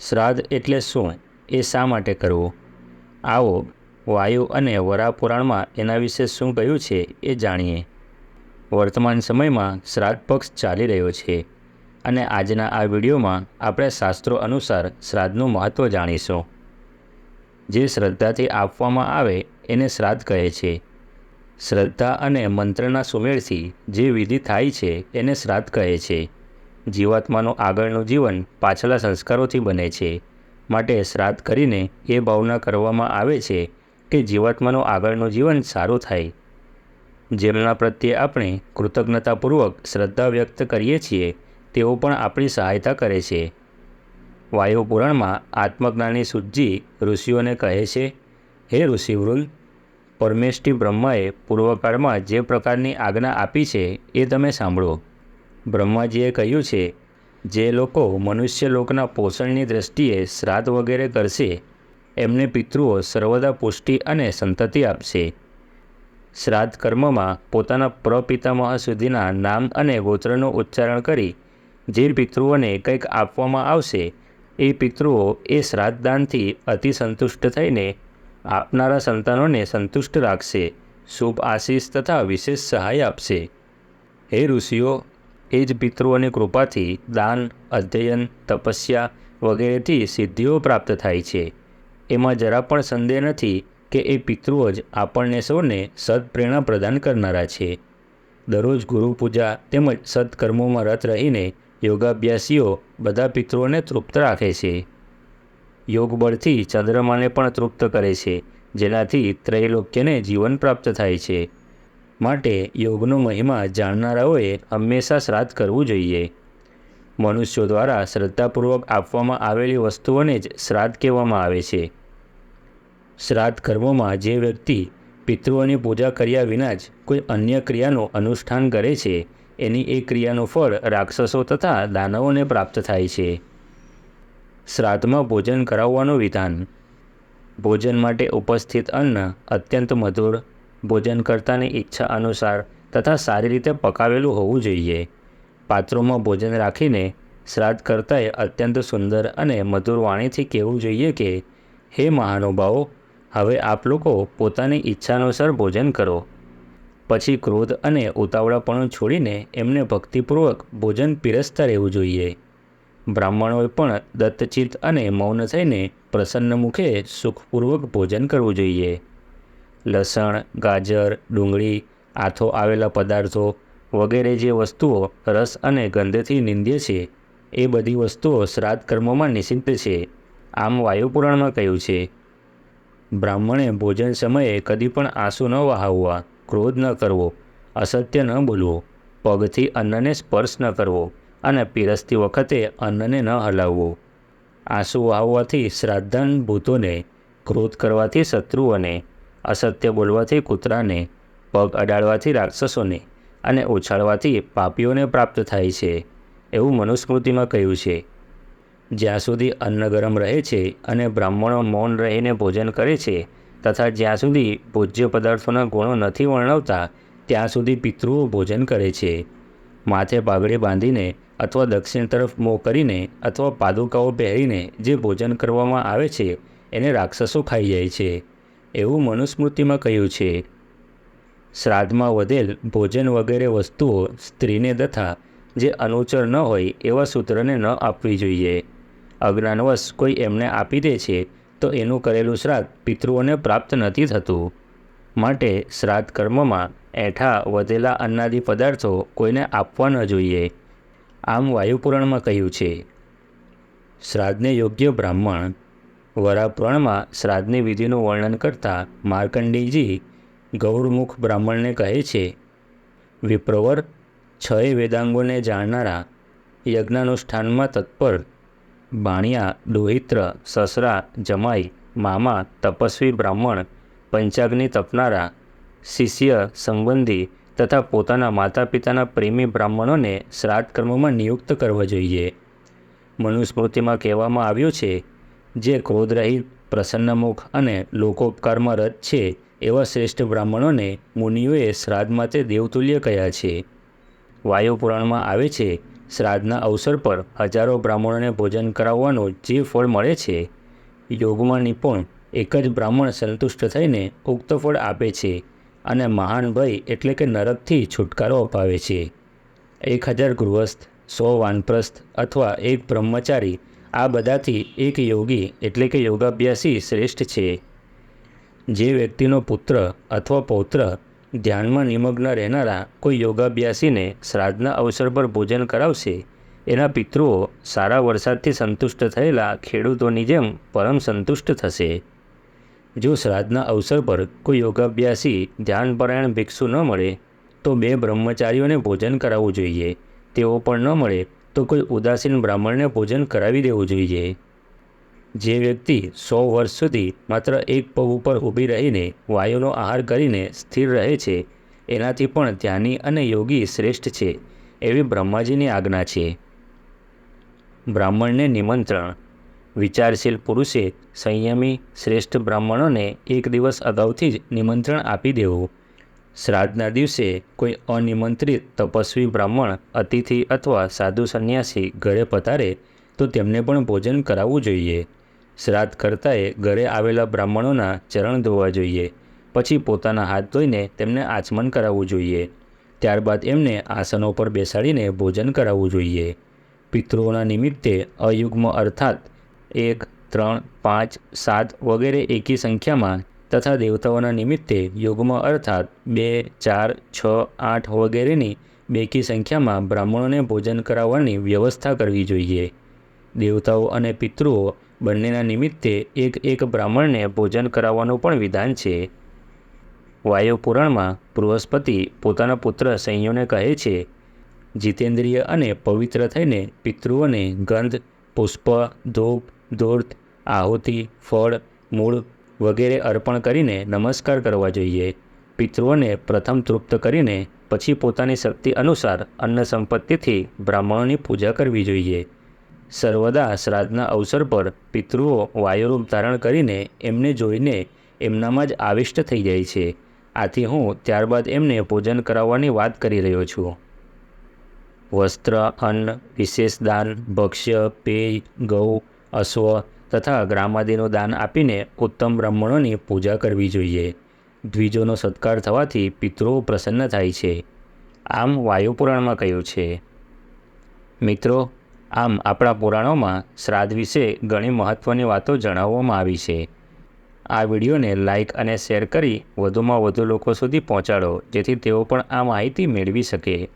શ્રાદ્ધ એટલે શું એ શા માટે કરવું? આવો વાયુ અને વરાપુરાણમાં એના વિશે શું કહ્યું છે એ જાણીએ. વર્તમાન સમયમાં શ્રાદ્ધ પક્ષ ચાલી રહ્યો છે અને આજના આ વિડીયોમાં આપણે શાસ્ત્રો અનુસાર શ્રાદ્ધનું મહત્ત્વ જાણીશું. જે શ્રદ્ધાથી આપવામાં આવે એને શ્રાદ્ધ કહે છે. શ્રદ્ધા અને મંત્રના સુમેળથી જે વિધિ થાય છે એને શ્રાદ્ધ કહે છે. જીવાત્માનું આગળનું જીવન પાછલા સંસ્કારોથી બને છે. માટે શ્રાદ્ધ કરીને એ ભાવના કરવામાં આવે છે કે જીવાત્માનું આગળનું જીવન સારું થાય. જેમના પ્રત્યે આપણે કૃતજ્ઞતાપૂર્વક શ્રદ્ધા વ્યક્ત કરીએ છીએ, તેઓ પણ આપણી સહાયતા કરે છે. વાયુ પુરાણમાં આત્મજ્ઞાની સુજી ઋષિઓને કહે છે, હે ઋષિવૃંદ પરમેષ્ઠી બ્રહ્માએ પૂર્વકાળમાં જે પ્રકારની આજ્ઞા આપી છે એ તમે સાંભળો. બ્રહ્માજીએ કહ્યું છે, જે લોકો મનુષ્ય લોકના પોષણની દ્રષ્ટિએ શ્રાદ્ધ વગેરે કરશે, એમને પિતૃઓ સર્વદા પુષ્ટિ અને સંતતિ આપશે. શ્રાદ્ધ કર્મમાં પોતાના પ્રપિતામહ સુધીના નામ અને ગોત્રનું ઉચ્ચારણ કરી, જે પિતૃઓને કંઈક આપવામાં આવશે, એ પિતૃઓ એ શ્રાદ્ધદાનથી અતિ સંતુષ્ટ થઈને આપનારા સંતાનોને સંતુષ્ટ રાખશે, શુભ આશીષ તથા વિશેષ સહાય આપશે. હે ઋષિઓ એ જ પિતૃઓની કૃપાથી દાન, અધ્યયન, તપસ્યા વગેરેથી સિદ્ધિઓ પ્રાપ્ત થાય છે. એમાં જરા પણ સંદેહ નથી કે એ પિતૃઓ જ આપણને સૌને સદપ્રેરણા પ્રદાન કરનારા છે. દરરોજ ગુરુ પૂજા તેમજ સત્કર્મોમાં રત રહીને યોગાભ્યાસીઓ બધા પિતૃઓને તૃપ્ત રાખે છે. યોગ બળથી ચંદ્રમાને પણ તૃપ્ત કરે છે, જેનાથી ત્રૈલોક્યને જીવન પ્રાપ્ત થાય છે. માટે યોગનો મહિમા જાણનારાઓએ હંમેશા શ્રાદ્ધ કરવું જોઈએ. મનુષ્યો દ્વારા શ્રદ્ધાપૂર્વક આપવામાં આવેલી વસ્તુઓને જ શ્રાદ્ધ કહેવામાં આવે છે. શ્રાદ્ધ કર્મોમાં જે વ્યક્તિ પિતૃઓની પૂજા કર્યા વિના જ કોઈ અન્ય ક્રિયાનું અનુષ્ઠાન કરે છે, એની એ ક્રિયાનું ફળ રાક્ષસો તથા દાનવોને પ્રાપ્ત થાય છે. શ્રાદ્ધમાં ભોજન કરાવવાનું વિધાન. ભોજન માટે ઉપસ્થિત અન્ન અત્યંત મધુર ભોજનકર્તાની ઈચ્છા અનુસાર તથા સારી રીતે પકાવેલું હોવું જોઈએ. પાત્રોમાં ભોજન રાખીને શ્રાદ્ધ કરતાએ અત્યંત સુંદર અને મધુર વાણીથી કહેવું જોઈએ કે, હે મહાનુભાવો, હવે આપ લોકો પોતાની ઈચ્છાનુસાર ભોજન કરો. પછી ક્રોધ અને ઉતાવળાપણું છોડીને એમને ભક્તિપૂર્વક ભોજન પીરસતા રહેવું જોઈએ. બ્રાહ્મણોએ પણ દત્તચિત્ત અને મૌન થઈને પ્રસન્ન મુખે સુખપૂર્વક ભોજન કરવું જોઈએ. લસણ, ગાજર, ડુંગળી, આથો આવેલા પદાર્થો વગેરે જે વસ્તુઓ રસ અને ગંધથી નિંદ્ય છે, એ બધી વસ્તુઓ શ્રાદ્ધ કર્મોમાં નિષિદ્ધ છે, આમ વાયુપુરાણમાં કહ્યું છે. બ્રાહ્મણે ભોજન સમયે કદી પણ આંસુ ન વહાવવા ક્રોધ ન કરવો, અસત્ય ન બોલવો, પગથી અન્નને સ્પર્શ ન કરવો અને પીરસતી વખતે અન્નને ન હલાવવો. આંસુ વહાવવાથી શ્રાદ્ધાન ભૂતોને, ક્રોધ કરવાથી શત્રુઓને અસત્ય બોલવાથી કૂતરાને પગ અડાડવાથી રાક્ષસોને અને ઉછાળવાથી પાપીઓને પ્રાપ્ત થાય છે, એવું મનુસ્મૃતિમાં કહ્યું છે. જ્યાં સુધી અન્ન ગરમ રહે છે અને બ્રાહ્મણો મૌન રહીને ભોજન કરે છે, તથા જ્યાં સુધી ભોજ્ય પદાર્થોના ગુણો નથી વર્ણવતા, ત્યાં સુધી પિતૃઓ ભોજન કરે છે. માથે પાઘડી બાંધીને અથવા દક્ષિણ તરફ મોં કરીને અથવા પાદુકાઓ પહેરીને જે ભોજન કરવામાં આવે છે, એને રાક્ષસો ખાઈ જાય છે. એવું મનુસ્મૃતિમાં કહ્યું છે. શ્રાદ્ધમાં વધેલ ભોજન વગેરે વસ્તુઓ સ્ત્રીને તથા જે અનુચર ન હોય એવા સૂત્રને ન આપવી જોઈએ. અજ્ઞાનવશ કોઈ એમને આપી દે છે તો એનું કરેલું શ્રાદ્ધ પિતૃઓને પ્રાપ્ત નથી થતું. માટે શ્રાદ્ધ કર્મમાં એઠા વધેલા અન્નાદી પદાર્થો કોઈને આપવા ન જોઈએ. આમ વાયુપુરાણમાં કહ્યું છે. શ્રાદ્ધને યોગ્ય બ્રાહ્મણ વરાપુરાણમાં શ્રાદ્ધની વિધિનું વર્ણન કરતા માર્કંડેયજી ગૌરમુખ બ્રાહ્મણને કહે છે, વિપ્રવર, છય વેદાંગોને જાણનારા યજ્ઞાનુષ્ઠાનમાં તત્પર બાણિયા, દોહિત્ર, સસરા, જમાઈ, મામા, તપસ્વી બ્રાહ્મણ, પંચાગ્નિ તપનારા, શિષ્ય, સંબંધી તથા પોતાના માતા પિતાના પ્રેમી બ્રાહ્મણોને શ્રાદ્ધ કર્મમાં નિયુક્ત કરવા જોઈએ. મનુસ્મૃતિમાં કહેવામાં આવ્યું છે જે ક્રોધરહિત, પ્રસન્નમુખ અને લોકોપકારમાં છે, એવા શ્રેષ્ઠ બ્રાહ્મણોને મુનિઓએ શ્રાદ્ધ માટે દેવતુલ્ય કહ્યા છે. વાયુ પુરાણમાં આવે છે, શ્રાદ્ધના અવસર પર હજારો બ્રાહ્મણોને ભોજન કરાવવાનું જે ફળ મળે છે, યોગમાં નિપુણ એક જ બ્રાહ્મણ સંતુષ્ટ થઈને ઉક્ત ફળ આપે છે અને મહાન ભય એટલે કે નરકથી છુટકારો અપાવે છે. એક હજાર ગૃહસ્થ, સો વાનપ્રસ્થ અથવા એક બ્રહ્મચારી આ બધાથી એક યોગી એટલે કે યોગાભ્યાસી શ્રેષ્ઠ છે. જે વ્યક્તિનો પુત્ર અથવા પૌત્ર ધ્યાનમાં નિમગ્ન રહેનારા કોઈ યોગાભ્યાસીને શ્રાદ્ધના અવસર પર ભોજન કરાવશે, એના પિતૃઓ સારા વરસાદથી સંતુષ્ટ થયેલા ખેડૂતોની જેમ પરમ સંતુષ્ટ થશે. જો શ્રાદ્ધના અવસર પર કોઈ યોગાભ્યાસી ધ્યાનપરાયણ ભિક્ષુ ન મળે, તો બે બ્રહ્મચારીઓને ભોજન કરાવવું જોઈએ. તેઓ પણ ન મળે તો કોઈ ઉદાસીન બ્રાહ્મણને ભોજન કરાવી દેવું જોઈએ. જે વ્યક્તિ સો વર્ષ સુધી માત્ર એક પગ ઉપર ઊભી રહીને વાયુનો આહાર કરીને સ્થિર રહે છે, એનાથી પણ ધ્યાની અને યોગી શ્રેષ્ઠ છે, એવી બ્રહ્માજીની આજ્ઞા છે. બ્રાહ્મણને નિમંત્રણ. વિચારશીલ પુરુષે સંયમી શ્રેષ્ઠ બ્રાહ્મણોને એક દિવસ અગાઉથી જ નિમંત્રણ આપી દેવું. શ્રાદ્ધના દિવસે કોઈ અનિમંત્રિત તપસ્વી બ્રાહ્મણ, અતિથિ અથવા સાધુ સંન્યાસી ઘરે પધારે, તો તેમને પણ ભોજન કરાવવું જોઈએ. શ્રાદ્ધ કરતાએ ઘરે આવેલા બ્રાહ્મણોના ચરણ ધોવા જોઈએ, પછી પોતાના હાથ ધોઈને તેમને આચમન કરાવવું જોઈએ. ત્યારબાદ એમને આસનો પર બેસાડીને ભોજન કરાવવું જોઈએ. પિતૃઓના નિમિત્તે અયુગ્મ અર્થાત એક, ત્રણ, પાંચ, સાત વગેરે એકી સંખ્યામાં તથા દેવતાઓના નિમિત્તે યોગમાં અર્થાત બે, ચાર, છ, આઠ વગેરેની બેકી સંખ્યામાં બ્રાહ્મણોને ભોજન કરાવવાની વ્યવસ્થા કરવી જોઈએ. દેવતાઓ અને પિતૃઓ બંનેના નિમિત્તે એક એક બ્રાહ્મણને ભોજન કરાવવાનું પણ વિધાન છે. વાયુ પુરાણમાં બૃહસ્પતિ પોતાના પુત્ર સંયોને કહે છે, જીતેન્દ્રિય અને પવિત્ર થઈને પિતૃઓને ગંધ, પુષ્પ, ધૂપ, ધૂર્ત, આહુતિ, ફળ, મૂળ વગેરે અર્પણ કરીને નમસ્કાર કરવા જોઈએ. પિતૃઓને પ્રથમ તૃપ્ત કરીને પછી પોતાની શક્તિ અનુસાર અન્ન સંપત્તિથી બ્રાહ્મણોની પૂજા કરવી જોઈએ. સર્વદા શ્રાદ્ધના અવસર પર પિતૃઓ વાયુરૂપ ધારણ કરીને એમને જોઈને એમનામાં જ આવિષ્ટ થઈ જાય છે. આથી હું ત્યારબાદ એમને ભોજન કરાવવાની વાત કરી રહ્યો છું. વસ્ત્ર, અન્ન, વિશેષ દાન, ભક્ષ્ય, પેય, ગૌ, અશ્વ તથા ગ્રામાદિનું દાન આપીને ઉત્તમ બ્રાહ્મણોની પૂજા કરવી જોઈએ. દ્વિજોનો સત્કાર થવાથી પિતૃઓ પ્રસન્ન થાય છે. આમ વાયુપુરાણમાં કહ્યું છે. મિત્રો, આમ આપણા પુરાણોમાં શ્રાદ્ધ વિશે ઘણી મહત્ત્વની વાતો જણાવવામાં આવી છે. આ વિડીયોને લાઇક અને શેર કરી વધુમાં વધુ લોકો સુધી પહોંચાડો, જેથી તેઓ પણ આ માહિતી મેળવી શકે.